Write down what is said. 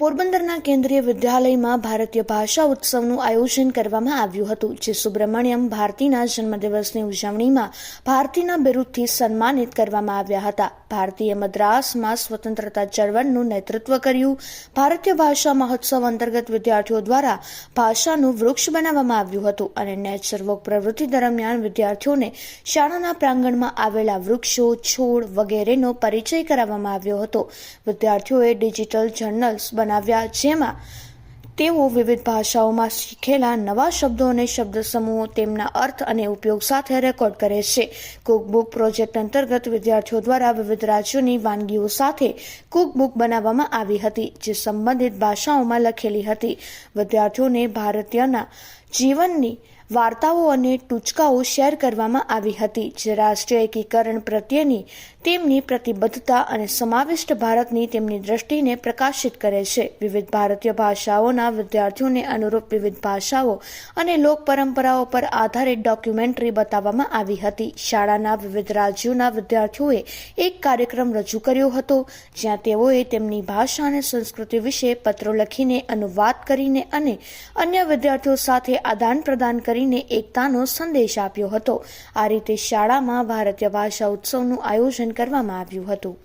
પોરબંદરના કેન્દ્રીય વિદ્યાલયમાં ભારતીય ભાષા ઉત્સવનું આયોજન કરવામાં આવ્યું હતું, જે સુબ્રમણ્યમ ભારતીના જન્મદિવસની ઉજવણીમાં ભારતીના બિરુદથી સન્માનિત કરવામાં આવ્યા હતા. ભારતીય મદ્રાસમાં સ્વતંત્રતા ચળવળનું નેતૃત્વ કર્યું. ભારતીય ભાષા મહોત્સવ અંતર્ગત વિદ્યાર્થીઓ દ્વારા ભાષાનું વૃક્ષ બનાવવામાં આવ્યું હતું અને નેચર વોક પ્રવૃત્તિ દરમિયાન વિદ્યાર્થીઓને શાળાના પ્રાંગણમાં આવેલા વૃક્ષો, છોડ વગેરેનો પરિચય કરાવવામાં આવ્યો હતો. વિદ્યાર્થીઓએ ડિજિટલ જર્નલ્સ બનાવ્યા, જેમાં તેઓ વિવિધ ભાષાઓમાં શીખેલા નવા શબ્દો અને શબ્દ સમૂહો તેમના અર્થ અને ઉપયોગ સાથે રેકોર્ડ કરે છે. કુકબુક પ્રોજેક્ટ અંતર્ગત વિદ્યાર્થીઓ દ્વારા વિવિધ રાજ્યોની વાનગીઓ સાથે કુકબુક બનાવવામાં આવી હતી, જે સંબંધિત ભાષાઓમાં લખેલી હતી. વિદ્યાર્થીઓને ભારતીયના જીવનની વાર્તાઓ અને ટૂચકાઓ શેર કરવામાં આવી હતી. જે રાષ્ટ્રીય એકીકરણ પ્રત્યેની તેમની પ્રતિબદ્ધતા અને સમાવિષ્ટ ભારતની તેમની દ્રષ્ટિને પ્રકાશિત કરે છે. વિવિધ ભારતીય ભાષાઓના વિદ્યાર્થીઓને અનુરૂપ વિવિધ ભાષાઓ અને લોક પરંપરાઓ પર આધારિત ડોક્યુમેન્ટરી બતાવવામાં આવી હતી. શાળાના વિવિધ રાજ્યોના વિદ્યાર્થીઓએ એક કાર્યક્રમ રજૂ કર્યો હતો, જ્યાં તેઓએ તેમની ભાષા અને સંસ્કૃતિ વિશે પત્રો લખીને અનુવાદ કરીને અને અન્ય વિદ્યાર્થીઓ સાથે આદાન પ્રદાન કરીને એકતાનો સંદેશ આપ્યો હતો. આ રીતે શાળામાં ભારતીય ભાષા ઉત્સવનું આયોજન કરવામાં આવ્યું હતું.